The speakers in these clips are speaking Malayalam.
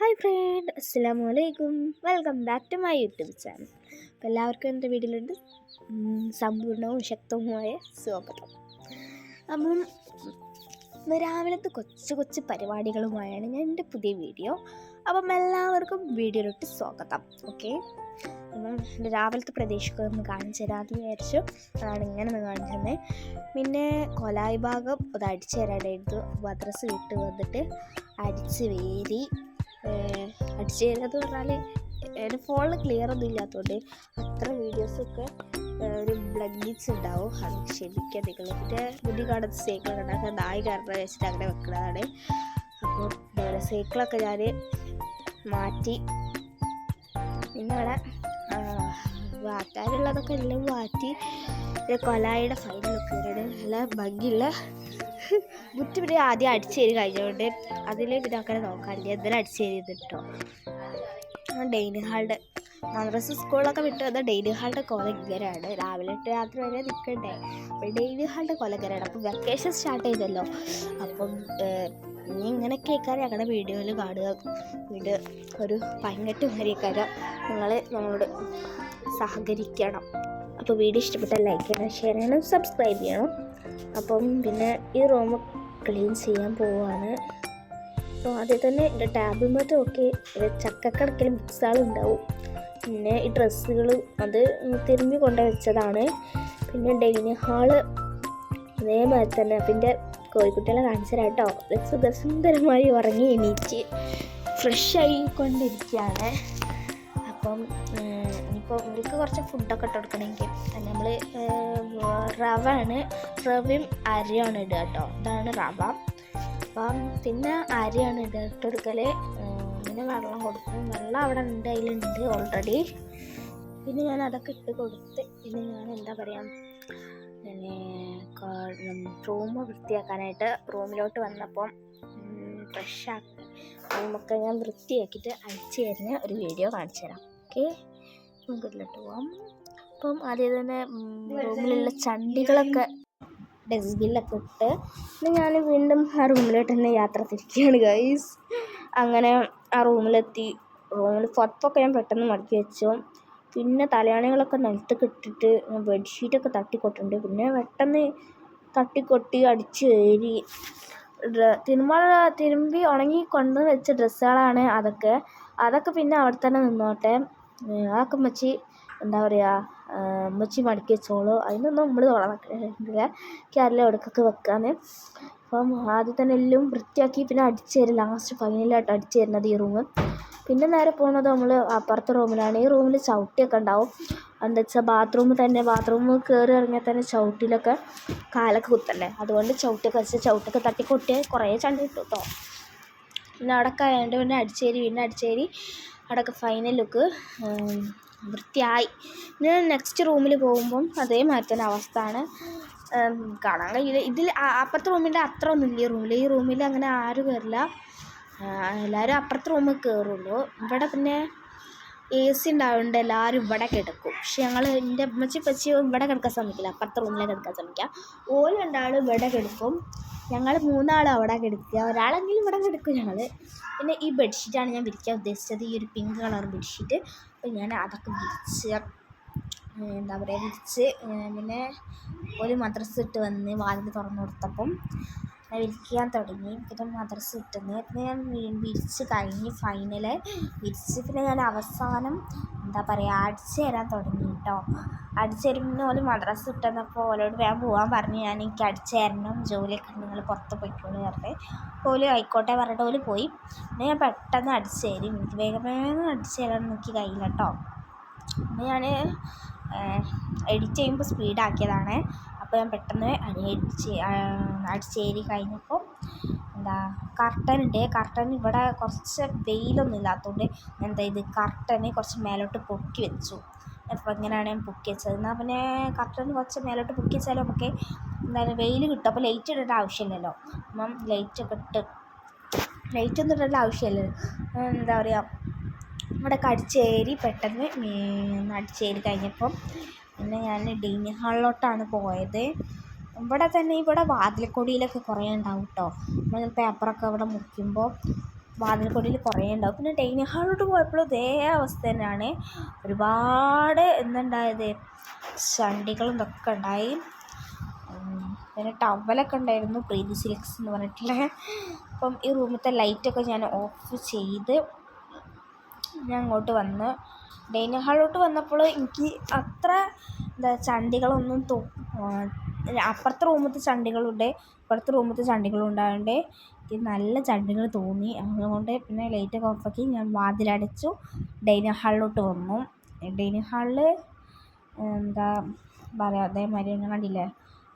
ഹായ് ഫ്രണ്ട് അസ്സാം വലൈക്കും welcome back to my YouTube channel. അപ്പോൾ എല്ലാവർക്കും എന്റെ വീട്ടിലുണ്ട്. സമ്പൂർണവും ശക്തവുമായ സ്വാഗതം. അപ്പം രാവിലത്തെ കൊച്ചു കൊച്ചു പരിപാടികളുമായാണ് ഞാൻ എന്റെ പുതിയ വീഡിയോ. അപ്പം എല്ലാവർക്കും വീഡിയോയിലോട്ട് സ്വാഗതം. ഓക്കെ? അപ്പം എന്റെ രാവിലത്തെ പ്രദേശമൊക്കെ ഒന്ന് കാണിച്ചു തരാമെന്ന് വിചാരിച്ചു. അതാണ് ഇങ്ങനെ ഒന്ന് കാണിച്ചു തന്നെ പിന്നെ കൊലായി ഭാഗം അത് അടിച്ചു തരാനായിരുന്നു. മദ്രസ് വിട്ട് വന്നിട്ട് അടിച്ച് വേരി അടിച്ചു ചെയ്യുന്നത് പറഞ്ഞാൽ എന്റെ ഫോണിൽ ക്ലിയർ ഒന്നും ഇല്ലാത്തതുകൊണ്ട് അത്ര വീഡിയോസൊക്കെ ഒരു ബ്ലഗ്ഗിച്ച് ഉണ്ടാവും. അത് ക്ഷമിക്കാൻ നിങ്ങൾ പിന്നെ മുന്നിൽ കാണുന്ന സൈക്കിൾ കണ്ടാൽ നായി കാരണം വെച്ചിട്ട് അങ്ങനെ വെക്കുന്നതാണ് അപ്പോൾ സൈക്കിളൊക്കെ ഞാൻ മാറ്റി. പിന്നെ അവിടെ വാറ്റാനുള്ളതൊക്കെ എല്ലാം മാറ്റി. കൊലായുടെ ഫൈനലൊക്കെ നല്ല ഭംഗിയുള്ള മുറ്റ് പിന്നെ ആദ്യം അടിച്ചേരി കഴിഞ്ഞുകൊണ്ട് അതിൽ പിന്നെ അങ്ങനെ നോക്കാനില്ല എന്തെങ്കിലും അടിച്ചേരി കേട്ടോ ഡെയിലി ഹാളുടെ മദ്രസ സ്കൂളിലൊക്കെ വിട്ട് വന്ന ഡെയിലി കൊല ഇങ്ങനെയാണ്. രാവിലെ തൊട്ട് രാത്രി വരെ നിൽക്കണ്ടേ അപ്പോൾ ഡെയിലി കൊല ഇങ്ങനെയാണ്. അപ്പം വെക്കേഷൻ സ്റ്റാർട്ട് ചെയ്തല്ലോ. അപ്പം ഇനി ഇങ്ങനെ കേൾക്കാൻ ഞങ്ങളുടെ വീഡിയോയിൽ കാണുക. വീട് ഒരു പങ്കെട്ട് വരെയൊക്കെ നിങ്ങൾ ഞങ്ങളോട് സഹകരിക്കണം. അപ്പോൾ വീഡിയോ ഇഷ്ടപ്പെട്ടാൽ ലൈക്ക് ചെയ്യണം ഷെയർ ചെയ്യണം സബ്സ്ക്രൈബ് ചെയ്യണം. അപ്പം പിന്നെ ഈ റൂം ക്ലീൻ ചെയ്യാൻ പോവാണ്. അപ്പോൾ ആദ്യം തന്നെ എന്റെ ടാബിമറ്റും ഒക്കെ ചക്കക്കണക്കിൽ മിക്സുകളുണ്ടാവും പിന്നെ ഈ ഡ്രസ്സുകൾ അത് തിരുമ്പി കൊണ്ടു വെച്ചതാണ്. പിന്നെ ഡൈനിങ് ഹാൾ അതേമാതിരി തന്നെ. പിന്നെ കോഴിക്കുട്ടികളെ കാണിച്ചു തരാം കേട്ടോ സുഖസുന്ദരമായി ഉറങ്ങി എണീറ്റ് ഫ്രഷ് ആയിക്കൊണ്ടിരിക്കുകയാണ്. അപ്പം ഇനിയിപ്പോൾ ഇവർക്ക് കുറച്ച് ഫുഡൊക്കെ ഇട്ട് കൊടുക്കണമെങ്കിൽ നമ്മൾ റവ ആണ് റവയും അരിയാണ് ഇടുക കേട്ടോ. ഇതാണ് റവ. അപ്പം പിന്നെ അരിയാണ് ഇടുക ഇട്ട് കൊടുക്കൽ പിന്നെ വെള്ളം കൊടുക്കും. വെള്ളം അവിടെ ഉണ്ട് അതിലുണ്ട് ഓൾറെഡി പിന്നെ ഞാൻ അതൊക്കെ ഇട്ട് കൊടുത്ത് പിന്നെ ഞാൻ എന്താ പറയുക പിന്നെ റൂം വൃത്തിയാക്കാനായിട്ട് റൂമിലോട്ട് വന്നപ്പം ഫ്രഷാക്കി റൂമൊക്കെ ഞാൻ വൃത്തിയാക്കിയിട്ട് അഴിച്ചു തരുന്ന ഒരു വീഡിയോ കാണിച്ചു തരാം ഓക്കെ. നമുക്ക് ഇതിലോട്ട് പോവാം അപ്പം ആദ്യം തന്നെ റൂമിലുള്ള ചണ്ടികളൊക്കെ ഡസ്റ്റ്ബിനിലൊക്കെ ഇട്ട് പിന്നെ ഞാൻ വീണ്ടും ആ റൂമിലോട്ട് തന്നെ യാത്ര തിരിക്കുകയാണ് ഗൈസ് അങ്ങനെ ആ റൂമിലെത്തി. റൂമിൽ പുറത്തൊക്കെ ഞാൻ പെട്ടെന്ന് മടക്കി വെച്ചു. പിന്നെ തലയാണികളൊക്കെ നിലത്തൊക്കെ ഇട്ടിട്ട് ബെഡ്ഷീറ്റൊക്കെ തട്ടിക്കൊട്ടുണ്ട് പിന്നെ പെട്ടെന്ന് തട്ടിക്കൊട്ടി അടിച്ച് കയറി. തിരുമ്പ തിരുമ്പി ഉണങ്ങി കൊണ്ട് വെച്ച ഡ്രസ്സുകളാണ് അതൊക്കെ. അതൊക്കെ പിന്നെ അവിടെ തന്നെ നിന്നോട്ടെ. അതൊക്കെ ഉമ്മച്ചി എന്താ പറയുക ഉമ്മച്ചി മടക്കി വെച്ചോളൂ. അതിനൊന്നും നമ്മൾ തുറന്നിട്ടില്ല ക്യാരല എവിടേക്കൊക്കെ വെക്കാന്ന്. അപ്പം ആദ്യം തന്നെ എല്ലാം വൃത്തിയാക്കി പിന്നെ അടിച്ചു തരും. ലാസ്റ്റ് ഫൈനലായിട്ട് അടിച്ചു തരുന്നത് ഈ റൂം പിന്നെ നേരെ പോകുന്നത് നമ്മൾ അപ്പുറത്തെ റൂമിലാണ് ഈ റൂമിൽ ചവിട്ടിയൊക്കെ ഉണ്ടാവും. എന്താ വെച്ചാൽ ബാത്റൂമിൽ തന്നെ ബാത്റൂമ് കയറി ഇറങ്ങിയാൽ തന്നെ ചവിട്ടിലൊക്കെ കാലൊക്കെ കുത്തണ്ടേ. അതുകൊണ്ട് ചവിട്ടൊക്കെ വെച്ച് ചവിട്ടൊക്കെ തട്ടി കൊട്ടിയാൽ കുറേ ചണ്ട കിട്ടും കേട്ടോ പിന്നെ അവിടെ ആയതുകൊണ്ട് പിന്നെ അടിച്ചേരി പിന്നെ അടിച്ചേരി. അവിടെയൊക്കെ ഫൈനൽ ലുക്ക് വൃത്തിയായി. ഇനി നെക്സ്റ്റ് റൂമിൽ പോകുമ്പം അതേമാതിരി തന്നെ അവസ്ഥയാണ്. കാണാൻ കഴിയില്ല. ഇതിൽ അപ്പുറത്തെ റൂമിന്റെ അത്ര ഒന്നുമില്ല ഈ റൂമിൽ ഈ റൂമിൽ അങ്ങനെ ആരും കയറില്ല എല്ലാവരും അപ്പുറത്തെ റൂമിൽ കയറുള്ളൂ ഇവിടെ പിന്നെ എ സി ഉണ്ടാവുന്നുണ്ട് എല്ലാവരും ഇവിടെ കിടക്കും. പക്ഷെ ഞങ്ങൾ എന്റെ അമ്മച്ചി പച്ചി ഇവിടെ കിടക്കാൻ ശ്രമിക്കില്ല. അപ്പുറത്തെ റൂമിലെ കിടക്കാൻ ശ്രമിക്കുക ഓൽ രണ്ടാളും ഇവിടെ കിടക്കും. ഞങ്ങൾ മൂന്നാളും അവിടെ കിടക്കുക. ഒരാളെങ്കിലും ഇവിടെ കിടക്കും ഞങ്ങൾ പിന്നെ ഈ ബെഡ്ഷീറ്റാണ് ഞാൻ വിരിക്കാൻ ഉദ്ദേശിച്ചത്. ഈ ഒരു പിങ്ക് കളർ ബെഡ്ഷീറ്റ് അപ്പോൾ ഞാൻ അതൊക്കെ വിരിച്ച് എന്താ പറയുക വിരിച്ച് പിന്നെ ഒരു മദ്രസ് ഇട്ട് വന്ന് വാതിൽ തുറന്നു കൊടുത്തപ്പം വിരിക്കാൻ തുടങ്ങി. പിന്നെ മദർസ് കിട്ടുന്നു പിന്നെ ഞാൻ വിരിച്ച് കഴിഞ്ഞ് ഫൈനൽ വിരിച്ച് പിന്നെ ഞാൻ അവസാനം എന്താ പറയുക അടിച്ച് തരാൻ തുടങ്ങി കേട്ടോ അടിച്ച് തരുമ്പോൾ ഓൽ മദ്രസ് കിട്ടുന്നപ്പോൾ ഓലോട് വേഗം പോകാൻ പറഞ്ഞു. ഞാൻ എനിക്ക് അടിച്ച് തരണം. ജോലിയൊക്കെ നിങ്ങൾ പുറത്ത് പോയിക്കോളൂ പറഞ്ഞു. ഓൽ ആയിക്കോട്ടെ പറഞ്ഞിട്ട് ഓൽ പോയി. പിന്നെ ഞാൻ പെട്ടെന്ന് അടിച്ച് തരും. എനിക്ക് വേഗം വേഗം അടിച്ച് തരാൻ എനിക്ക് കഴിയില്ല കേട്ടോ ഞാൻ എഡിറ്റ് ചെയ്യുമ്പോൾ സ്പീഡാക്കിയതാണ് അപ്പോൾ ഞാൻ പെട്ടെന്ന് അടിച്ച് അടിച്ചേരി കഴിഞ്ഞപ്പോൾ എന്താ കർട്ടനുണ്ട് കർട്ടൻ ഇവിടെ കുറച്ച് വെയിലൊന്നും ഇല്ലാത്തതുകൊണ്ട് എന്താ ഇത് കർട്ടന് കുറച്ച് മേലോട്ട് പൊക്കി വെച്ചു. അപ്പോൾ ഇങ്ങനെയാണ് ഞാൻ പൊക്കി വെച്ചത്. എന്നാൽ പിന്നെ കർട്ടൻ കുറച്ച് മേലോട്ട് പൊക്കി വെച്ചാലും നമുക്ക് എന്തായാലും വെയിൽ കിട്ടും. അപ്പോൾ ലൈറ്റ് ഇടേണ്ട ആവശ്യമില്ലല്ലോ. അപ്പം ലൈറ്റ് ഒക്കെ ഇട്ട് ലൈറ്റ് ഒന്നും ഇടേണ്ട ആവശ്യമില്ലല്ലോ. എന്താ പറയുക ഇവിടെ കടിച്ചേരി പെട്ടെന്ന് അടിച്ചേരി കഴിഞ്ഞപ്പം പിന്നെ ഞാൻ ഡൈനിങ് ഹാളിലോട്ടാണ് പോയത്. ഇവിടെ തന്നെ ഇവിടെ വാതിൽക്കൊടിയിലൊക്കെ കുറേ ഉണ്ടാവും കേട്ടോ നമ്മൾ പേപ്പറൊക്കെ ഇവിടെ മുറിക്കുമ്പോൾ വാതിൽക്കൊടിയിൽ കുറേ ഉണ്ടാവും. പിന്നെ ഡൈനിങ് ഹാളിലോട്ട് പോയപ്പോഴും ഇതേ അവസ്ഥ തന്നെയാണ്. ഒരുപാട് എന്തുണ്ടായത്? ചണ്ടികളും ഇതൊക്കെ ഉണ്ടായി. പിന്നെ ടവലൊക്കെ ഉണ്ടായിരുന്നു പ്രീതി സിൽക്സ് എന്ന് പറഞ്ഞിട്ടുള്ള. അപ്പം ഈ റൂമിലത്തെ ലൈറ്റൊക്കെ ഞാൻ ഓഫ് ചെയ്ത് ഞാൻ അങ്ങോട്ട് വന്ന് ഡൈനിങ് ഹാളിലോട്ട് വന്നപ്പോൾ എനിക്ക് അത്ര എന്താ ചണ്ടികളൊന്നും തോ അപ്പുറത്തെ റൂമത്തെ ചണ്ടികളുണ്ട് ഇപ്പുറത്തെ റൂമത്തെ ചണ്ടികളും ഉണ്ടായതുകൊണ്ട് എനിക്ക് നല്ല ചണ്ടികൾ തോന്നി. അതുകൊണ്ട് പിന്നെ ലൈറ്റൊക്കെ ഓഫാക്കി ഞാൻ വാതിലടച്ചു ഡൈനിങ് ഹാളിലോട്ട് വന്നു. ഡൈനിങ് ഹാളിൽ എന്താ പറയുക അതേമാതിരി ഞാൻ കണ്ടില്ലേ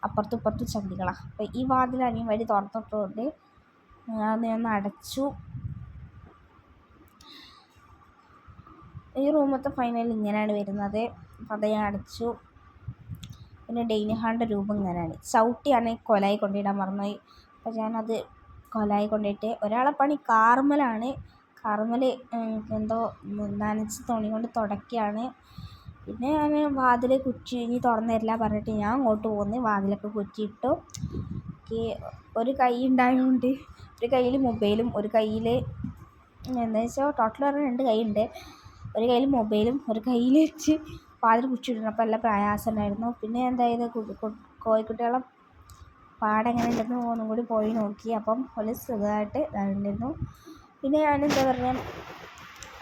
അപ്പുറത്തും ഇപ്പുറത്തും ചണ്ടികളാണ് അപ്പോൾ ഈ വാതിൽ അനിയൻ വഴി തുറന്നിട്ടുകൊണ്ട് ഞാൻ അടച്ചു. ഈ റൂമത്തെ ഫൈനൽ ഇങ്ങനെയാണ് വരുന്നത്. അപ്പോൾ അടച്ചു. പിന്നെ ഡെയിനിഹാളിന്റെ ഹാളിന്റെ രൂപം ഇങ്ങനെയാണ്. ചവിട്ടിയാണ് കൊലായി കൊണ്ടിടാൻ മറന്നുപോയി അപ്പോൾ ഞാനത് കൊലായി കൊണ്ടിട്ട് ഒരാളെ പണി കാർമലാണ്. കാർമൽ എന്തോ നനച്ച് തുണി കൊണ്ട് തുടക്കിയാണ് പിന്നെ ഞാൻ വാതിൽ കുറ്റി ഇനി തുറന്നു തരില്ല പറഞ്ഞിട്ട് ഞാൻ അങ്ങോട്ട് പോന്ന് വാതിലൊക്കെ കുറ്റിയിട്ടു. ഒരു കൈ ഉണ്ടായതുകൊണ്ട് ഒരു കയ്യിൽ മൊബൈലും ഒരു കയ്യിൽ എന്താ വെച്ചാൽ ടോട്ടൽ പറഞ്ഞാൽ രണ്ട് കൈ ഉണ്ട് ഒരു കയ്യിൽ മൊബൈലും ഒരു കയ്യിൽ വെച്ച് വാതിൽ കുറ്റിയിടണം അപ്പോൾ നല്ല പ്രയാസം ഉണ്ടായിരുന്നു പിന്നെ എന്തായത്? കോഴിക്കുട്ടികളെ പാടെങ്ങനെ ഉണ്ടെന്ന് ഒന്നും കൂടി പോയി നോക്കി. അപ്പം ഒരു സുഖമായിട്ട് ഉണ്ടായിരുന്നു പിന്നെ ഞാൻ എന്താ പറയുക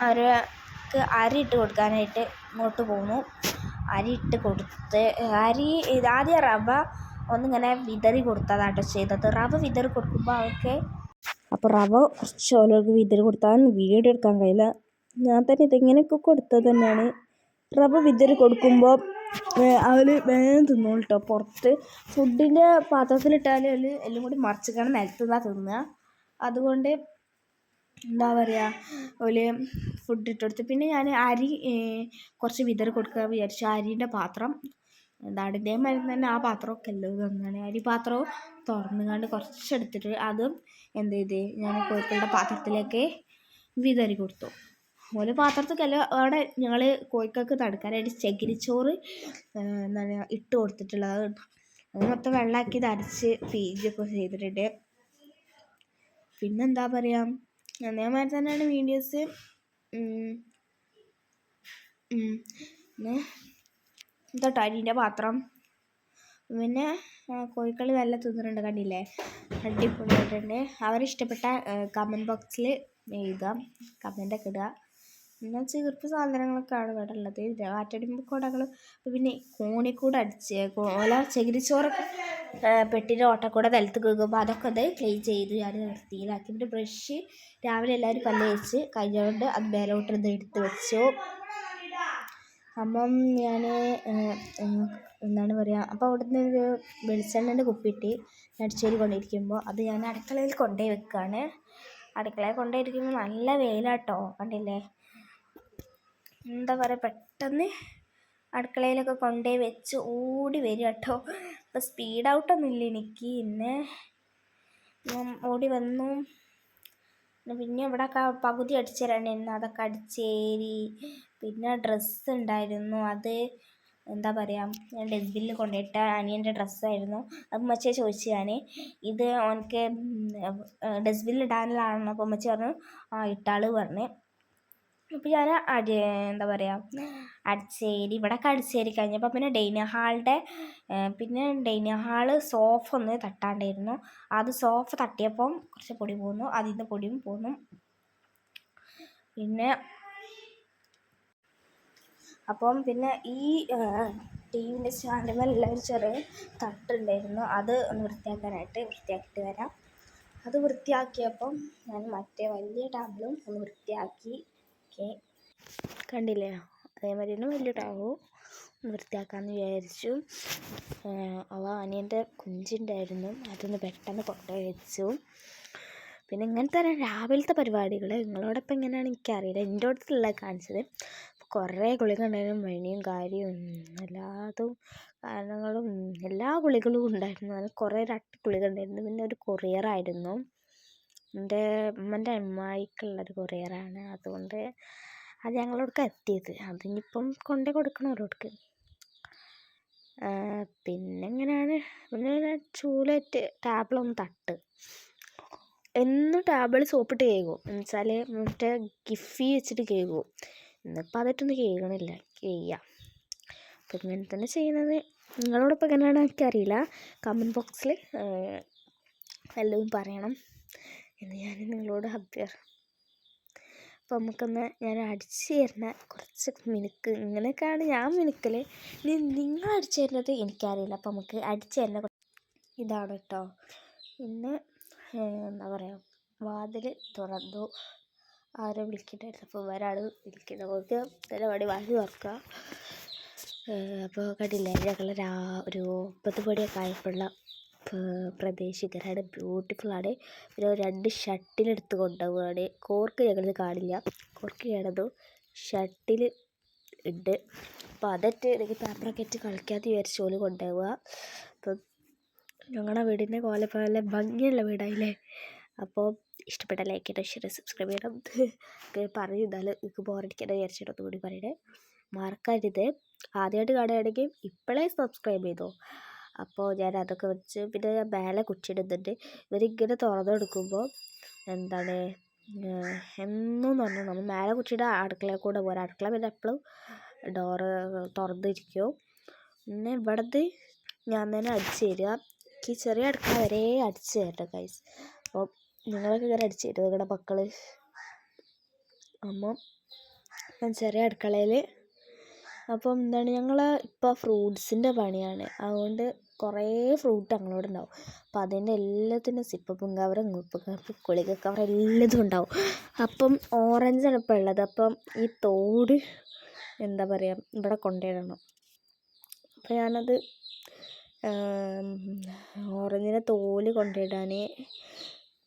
അവർക്ക് അരി ഇട്ട് കൊടുക്കാനായിട്ട് ഇങ്ങോട്ട് പോന്നു. അരി ഇട്ട് കൊടുത്ത് അരി ആദ്യം റവ ഒന്നിങ്ങനെ വിതറി കൊടുത്തതാട്ടോ ചെയ്തത്. റവ വിതറി കൊടുക്കുമ്പോൾ അവർക്ക് അപ്പോൾ റവ കുറച്ച് ഓരോർക്ക് വിതറി കൊടുത്താൽ വീഡിയോ എടുക്കാൻ കഴിയില്ല. ഞാൻ തന്നെ ഇതിങ്ങനെയൊക്കെ കൊടുത്തത് തന്നെയാണ്. റബ്ബ് വിതറി കൊടുക്കുമ്പോൾ അവർ വേഗം തിന്നോളൂ കേട്ടോ പുറത്ത് ഫുഡിന്റെ പാത്രത്തിലിട്ടാൽ അവർ എല്ലാം കൂടി മറിച്ചിട്ടാണ് നിലത്തുനിന്നാണ് തിന്നുക. അതുകൊണ്ട് എന്താ പറയുക ഒരു ഫുഡ് ഇട്ട് കൊടുത്ത്. പിന്നെ ഞാൻ അരി കുറച്ച് വിതറി കൊടുക്കുക വിചാരിച്ചു. അരിന്റെ പാത്രം. എന്താണ് ഇതേമാതിരി തന്നെ ആ പാത്രമൊക്കെ എല്ലാം തന്നാണ്. അരി പാത്രവും തുറന്നുകൊണ്ട് കുറച്ചെടുത്തിട്ട് അതും എന്ത് ചെയ്ത് ഞാൻ കോഴിക്കളുടെ പാത്രത്തിലേക്ക് വിതറി കൊടുത്തു. ഓൽ പാത്രത്തിലല്ല അവിടെ ഞങ്ങൾ കോഴിക്കൾക്ക് തടുക്കാനായിട്ട് ചകിരിച്ചോറ് എന്താണ് ഇട്ട് കൊടുത്തിട്ടുള്ളത്. അത് മൊത്തം വെള്ളമാക്കി തരച്ച് പീജൊക്കെ ചെയ്തിട്ടുണ്ട്. പിന്നെന്താ പറയുക അതേമാതിരി തന്നെയാണ് വീഡിയോസ്. പിന്നെ അരിന്റെ പാത്രം? പിന്നെ കോഴിക്കൾ നല്ല തിന്നിട്ടുണ്ട് കണ്ടില്ലേ? അടിപൊളിയായിട്ടുണ്ട്. അവരിഷ്ടപ്പെട്ട കമന്റ് ബോക്സിൽ എഴുതാം കമന്റൊക്കെ ഇടുക. പിന്നെ ചീർപ്പ് സാധനങ്ങളൊക്കെയാണ് ഇവിടെ ഉള്ളത് കാറ്റടിമ്പ് കുടകൾ പിന്നെ കോണിക്കൂട് അടിച്ച് ഓല ചകിരിച്ചോറൊക്കെ പെട്ടിന്റെ ഓട്ടക്കൂടെ നിലത്ത് കേൾക്കുമ്പോൾ അതൊക്കെ അത് ക്ലീൻ ചെയ്ത് ഞാൻ വൃത്തിയിലാക്കി പിന്നെ ബ്രഷ് രാവിലെ എല്ലാവരും പല്ല് വെച്ച് കഴിഞ്ഞുകൊണ്ട് അത് മേലോട്ട് ഇത് എടുത്ത് വെച്ചു. അപ്പം ഞാൻ എന്താണ് പറയുക അപ്പോൾ അവിടുന്ന് ഒരു വെളിച്ചെണ്ണേന്റെ കുപ്പിയിട്ട് അടിച്ചേരി കൊണ്ടിരിക്കുമ്പോൾ അത് ഞാൻ അടുക്കളയിൽ കൊണ്ടുപോയി വെക്കുകയാണ് അടുക്കളയിൽ കൊണ്ടുപോയിരിക്കുമ്പോൾ നല്ല വെയിലാട്ടോ കണ്ടില്ലേ? എന്താ പറയുക പെട്ടെന്ന് അടുക്കളയിലൊക്കെ കൊണ്ടേ വെച്ച് ഓടി വരിക കേട്ടോ. അപ്പോൾ സ്പീഡ് ഔട്ടൊന്നുമില്ല എനിക്ക്. പിന്നെ ഓടി വന്നു. പിന്നെ ഇവിടെ ഒക്കെ പകുതി അടിച്ചു അതൊക്കെ അടിച്ചേരി. പിന്നെ ഡ്രസ്സ് ഉണ്ടായിരുന്നു. അത് എന്താ പറയുക ഞാൻ ഡസ്റ്റ്ബിന്നിൽ കൊണ്ടിട്ട അനിയന്റെ ഡ്രസ്സായിരുന്നു അപ്പം ഉമ്മച്ചിയെ ചോദിച്ചു ഞാൻ ഇത് ഓനക്ക് ഡസ്റ്റ്ബിന്നിൽ ഇടാനുള്ളതാണെന്ന് അപ്പം ഉമ്മച്ചി പറഞ്ഞു ആ ഇട്ടാൾ പറഞ്ഞ്. അപ്പോൾ ഞാൻ അടി എന്താ പറയുക അടിച്ചേരി ഇവിടെ അടിച്ചേരി കഴിഞ്ഞപ്പോൾ പിന്നെ ഡൈനിങ് ഹാളിന്റെ പിന്നെ ഡൈനിങ് ഹാൾ സോഫ ഒന്ന് തട്ടാണ്ടായിരുന്നു. അത് സോഫ തട്ടിയപ്പം കുറച്ച് പൊടി പോന്നു. അതിൽ നിന്ന് പൊടിയും പോന്നു. പിന്നെ അപ്പം പിന്നെ ഈ ടി വിന്റെ സ്റ്റാൻഡിന്മേൽ ഒരു ചെറിയ തട്ടുണ്ടായിരുന്നു. അത് ഒന്ന് വൃത്തിയാക്കാനായിട്ട് വൃത്തിയാക്കിയിട്ട് വരാം. അത് വൃത്തിയാക്കിയപ്പം ഞാൻ മറ്റേ വലിയ ടേബിളും ഒന്ന് വൃത്തിയാക്കി ഓക്കെ. കണ്ടില്ലേ? അതേമാതിരി തന്നെ വലിയ ഒന്ന് വൃത്തിയാക്കാമെന്ന് വിചാരിച്ചു. അവ അനിയന്റെ കുഞ്ചുണ്ടായിരുന്നു അതൊന്ന് പെട്ടെന്ന് കൊണ്ടുപോയി വെച്ചു പിന്നെ ഇങ്ങനത്തെ രാവിലത്തെ പരിപാടികൾ നിങ്ങളോടൊപ്പം എങ്ങനെയാണ് എനിക്കറിയില്ല. എന്റെ അടുത്തുള്ള കാണിച്ചത്. കുറേ ഗുളിക ഉണ്ടായിരുന്നു മണിയും കാര്യവും എല്ലാതും കാരണങ്ങളും എല്ലാ ഗുളികളും ഉണ്ടായിരുന്നു. അതിൽ കുറേ രണ്ട് ഗുളിക ഉണ്ടായിരുന്നു പിന്നെ ഒരു കൊറിയറായിരുന്നു. എന്റെ ഉമ്മന്റെ അമ്മായിക്കുള്ളൊരു കൊറിയറാണ്. അതുകൊണ്ട് അത് ഞങ്ങളോടൊക്കെ എത്തിയത്. അതിനിപ്പം കൊണ്ടു കൊടുക്കണം അവരോടക്ക് പിന്നെ എങ്ങനെയാണ്? പിന്നെ ചൂലേറ്റ് ടാബിളൊന്ന് തട്ട്. എന്നും ടാബിൾ സോപ്പിട്ട് കഴുകും എന്നുവെച്ചാൽ മറ്റേ ഗിഫി വെച്ചിട്ട് കഴുകും ഇന്നിപ്പോൾ അതിട്ടൊന്നും കഴുകണില്ല ചെയ്യാം അപ്പം ഇങ്ങനെ തന്നെ ചെയ്യുന്നത്. നിങ്ങളോടൊപ്പം എങ്ങനെയാണ്? എനിക്കറിയില്ല. കമന്റ് ബോക്സിൽ വല്ലതും പറയണം. എന്ന് ഞാൻ നിങ്ങളോട് അഭ്യർ അപ്പോൾ നമുക്കൊന്ന് ഞാൻ അടിച്ചു തരുന്ന കുറച്ച് മിനുക്ക് ഇങ്ങനെയൊക്കെയാണ് ഞാൻ മിനുക്കൽ ഇനി നിങ്ങൾ അടിച്ചു തരുന്നത് എനിക്കറിയില്ല. അപ്പോൾ നമുക്ക് അടിച്ചു തരുന്ന ഇതാണ് കേട്ടോ പിന്നെ എന്താ പറയുക വാതിൽ തുറന്നു. ആരോ വിളിക്കണ്ടായിരുന്നു അപ്പോൾ ഒരാൾ വിളിക്കുന്നത് നമുക്ക് നല്ല പടി വാതിൽ തുറക്കുക. അപ്പോൾ കണ്ടില്ലേ ഞങ്ങൾ രാ ഒരു ഒമ്പത് മണിയൊക്കെ ആയപ്പോഴുള്ള പ്രദേശികരാണ്. ആണ് പിന്നെ രണ്ട് ഷട്ടിൽ എടുത്ത് കൊണ്ടുപോവുകയാണ്. കോർക്ക് ഞങ്ങളിത് കാണില്ല. കോർക്ക് കിടന്നു ഷട്ടിൽ ഉണ്ട് അപ്പോൾ അതൊക്കെ എനിക്ക് പേപ്പറൊക്കെ ഇട്ട് കളിക്കാമെന്ന് വിചാരിച്ച് ഓൽ കൊണ്ടുപോവുക. അപ്പം ഞങ്ങളുടെ വീടിന്റെ കോല പോലെ ഭംഗിയുള്ള വീടായില്ലേ? അപ്പോൾ ഇഷ്ടപ്പെട്ട ലൈക്ക് ചെയ്യണം ഷെയർ സബ്സ്ക്രൈബ് ചെയ്യണം. പറയും. എന്നാലും നിങ്ങൾക്ക് ബോറടിക്കേണ്ട വിചാരിച്ചിട്ട് ഒന്നുകൂടി പറയണേ. മറക്കരുത്. ആദ്യമായിട്ട് കാണുകയാണെങ്കിൽ ഇപ്പോഴേ സബ്സ്ക്രൈബ് ചെയ്തോ. അപ്പോൾ ഞാൻ അതൊക്കെ വെച്ച് പിന്നെ ഞാൻ മേലെ കുച്ചിടുന്നുണ്ട് ഇവരിങ്ങനെ തുറന്നു കൊടുക്കുമ്പോൾ എന്താണ് എന്നും പറഞ്ഞു നമ്മൾ മേലെ കുച്ചിട്ട് അടുക്കളയിൽ കൂടെ പോരാ. അടുക്കള പിന്നെ എപ്പോഴും ഡോറ് തുറന്നിരിക്കും. പിന്നെ ഇവിടുന്ന് ഞാൻ തന്നെ അടിച്ച് തരിക. എനിക്ക് ചെറിയ അടുക്കള വരെ അടിച്ച് തരട്ടെ ഗൈസ് അപ്പോൾ നിങ്ങളൊക്കെ ഇങ്ങനെ അടിച്ച് തരും നിങ്ങളുടെ മക്കൾ അമ്മ ഞാൻ ചെറിയ അടുക്കളയിൽ അപ്പം എന്താണ് ഞങ്ങൾ ഇപ്പോൾ ഫ്രൂട്ട്സിന്റെ പണിയാണ്. അതുകൊണ്ട് കുറേ ഫ്രൂട്ട് ഞങ്ങളോട് ഉണ്ടാവും അപ്പം അതിന്റെ എല്ലാത്തിനും സിപ്പപ്പും കവറും ഉപ്പ് കവർ കുളിക കവർ എല്ലാതും ഉണ്ടാവും അപ്പം ഓറഞ്ചാണ് ഇപ്പോൾ ഉള്ളത് അപ്പം ഈ തോട് എന്താ പറയുക ഇവിടെ കൊണ്ടുപോയിടണം അപ്പം ഞാനത് ഓറഞ്ചിന്റെ തോൽ കൊണ്ടുപോയിടാൻ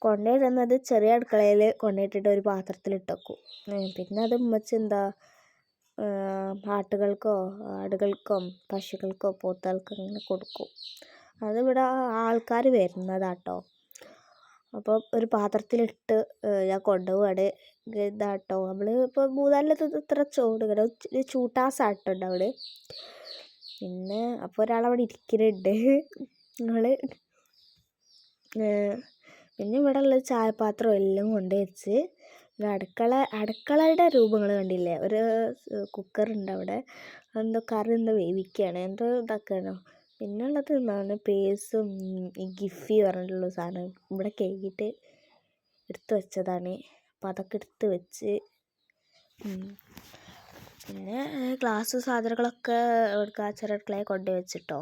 കൊണ്ടുപോയിടുന്നത് ചെറിയ അടുക്കളയിൽ കൊണ്ടുപോയിട്ടിട്ട് ഒരു പാത്രത്തിൽ ഇട്ടേക്കും. പിന്നെ അത് ഉമ്മച്ചി എന്താ ആട്ടുകൾക്കോ ആടുകൾക്കും പശുക്കൾക്കോ പോത്തുകൾക്കോ ഇങ്ങനെ കൊടുക്കും. അതിവിടെ ആൾക്കാർ വരുന്നതാട്ടോ. അപ്പോൾ ഒരു പാത്രത്തിലിട്ട് ഞാൻ കൊണ്ടുപോവാണ്. ഇതാട്ടോ. നമ്മൾ ഇപ്പോൾ മൂന്നാലിലത്ത് ഇത്ര ചോട് ഇങ്ങനെ ഒരു ചൂട്ടാസാട്ടുണ്ട് അവിടെ. പിന്നെ അപ്പോൾ ഒരാളവിടെ ഇരിക്കുന്നുണ്ട് നിങ്ങൾ പിന്നെ ഇവിടെ ഉള്ള ചായപാത്രം എല്ലാം കൊണ്ട് വെച്ച് പിന്നെ അടുക്കള അടുക്കളയുടെ രൂപങ്ങൾ കണ്ടില്ലേ? ഒരു കുക്കറുണ്ട് അവിടെ. എന്തോ കറി എന്തോ വേവിക്കുകയാണ് എന്തോ ഇതാക്കുകയാണോ പിന്നെ ഉള്ളത് എന്താണ്? പേസും ഈ ഗിഫി പറഞ്ഞിട്ടുള്ള സാധനം. ഇവിടെ കഴുകിയിട്ട് എടുത്ത് വെച്ചതാണ്. അപ്പോൾ അതൊക്കെ എടുത്ത് വെച്ച് പിന്നെ ഗ്ലാസ് സാധനങ്ങളൊക്കെ ഇവിടുത്തെ അടുക്കളയിൽ കൊണ്ട് വെച്ചിട്ടോ.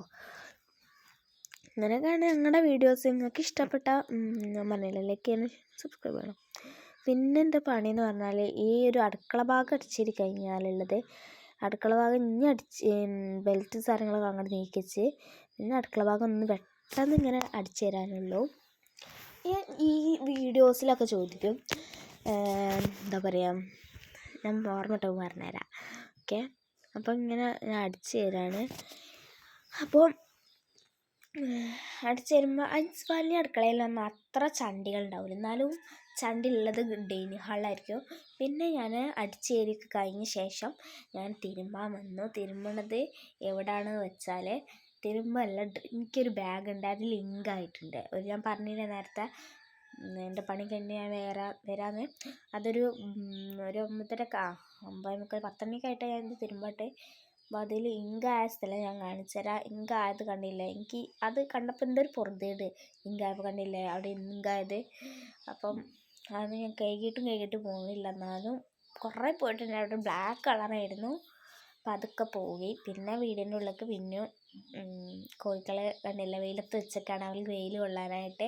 ഇങ്ങനെയൊക്കെയാണ് ഞങ്ങളുടെ വീഡിയോസ്. നിങ്ങൾക്ക് ഇഷ്ടപ്പെട്ട ഞാൻ പറഞ്ഞില്ലേ ലൈക്ക് ചെയ്യണം സബ്സ്ക്രൈബ് ചെയ്യണം. പിന്നെ പണി എന്ന് പറഞ്ഞാൽ ഈ ഒരു അടുക്കള ഭാഗം അടിച്ചിരി കഴിഞ്ഞാലുള്ളത് അടുക്കള ഭാഗം ഇനി അടിച്ച് ബെൽറ്റ് സാധനങ്ങളൊക്കെ അങ്ങോട്ട് നീക്കി നീക്കിച്ച് പിന്നെ അടുക്കള ഭാഗം ഒന്ന് പെട്ടെന്ന് ഇങ്ങനെ അടിച്ചു തരാനുള്ളൂ ഞാൻ ഈ വീഡിയോസിലൊക്കെ ചോദിക്കും എന്താ പറയുക ഞാൻ ഓർമ്മ പറഞ്ഞുതരാം. ഓക്കെ? അപ്പം ഇങ്ങനെ ഞാൻ അടിച്ചു തരാണ് അപ്പോൾ അടിച്ചു തരുമ്പോൾ വലിയ അടുക്കളയിലൊന്നും അത്ര ചണ്ടികൾ ഉണ്ടാവില്ല എന്നാലും ചണ്ടി ഡെയിനി ഹാളായിരിക്കും. പിന്നെ ഞാൻ അടിച്ചേരി കഴിഞ്ഞ ശേഷം ഞാൻ തിരുമ്പാൻ വന്നു. തിരുമ്പണത് എവിടെയാണെന്ന് വെച്ചാൽ തിരുമ്പല്ല എനിക്കൊരു ബാഗ് ഉണ്ട്. അതിൽ ലിങ്ക് ആയിട്ടുണ്ട്. ഒരു ഞാൻ പറഞ്ഞില്ലേ നേരത്തെ എന്റെ പണി കഴിഞ്ഞ് ഞാൻ വേറെ വരാമെന്ന് അതൊരു ഒരു ഒമ്പതരക്ക ആ ഒമ്പത് മുക്കാൽ പത്തണിക്കായിട്ട് ഞാൻ തിരുമ്പട്ടെ അപ്പോൾ അതിൽ ഇങ്ക് ആയ സ്ഥലം ഞാൻ കാണിച്ചു തരാം. ഇങ്ക് ആയത് കണ്ടില്ലേ? എനിക്ക് അത് കണ്ടപ്പോൾ എന്തൊരു പൊറുതേട്. ഇങ്ക് ആയപ്പോൾ കണ്ടില്ലേ? അവിടെ ഇങ്ക് ആയത്. അപ്പം അത് ഞാൻ കഴുകിയിട്ടും കഴുകിയിട്ടും പോകുന്നില്ല എന്നാലും കുറേ പോയിട്ടുണ്ട്. അവിടെ ബ്ലാക്ക് കളറായിരുന്നു അപ്പം അതൊക്കെ പോയി. പിന്നെ വീടിന്റെ ഉള്ളിലേക്ക് പിന്നെയും കോഴിക്കളെ കണ്ടില്ല വെയിലത്ത് വെച്ചിട്ടാണ് അവൾ വെയിൽ കൊള്ളാനായിട്ട്.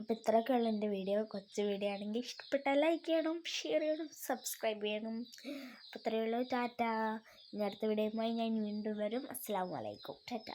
അപ്പോൾ ഇത്രയൊക്കെ ഉള്ള എന്റെ വീഡിയോ. കൊച്ചു വീഡിയോ ആണെങ്കിൽ ഇഷ്ടപ്പെട്ടാൽ ലൈക്ക് ചെയ്യണം ഷെയർ ചെയ്യണം സബ്സ്ക്രൈബ് ചെയ്യണം. അപ്പോൾ ഇത്രയേ ഉള്ളൂ. ടാറ്റ. ഇനി അടുത്ത വീഡിയോയുമായി ഞാൻ വീണ്ടും വരും. അസ്സാം വലൈക്കും ടാറ്റ.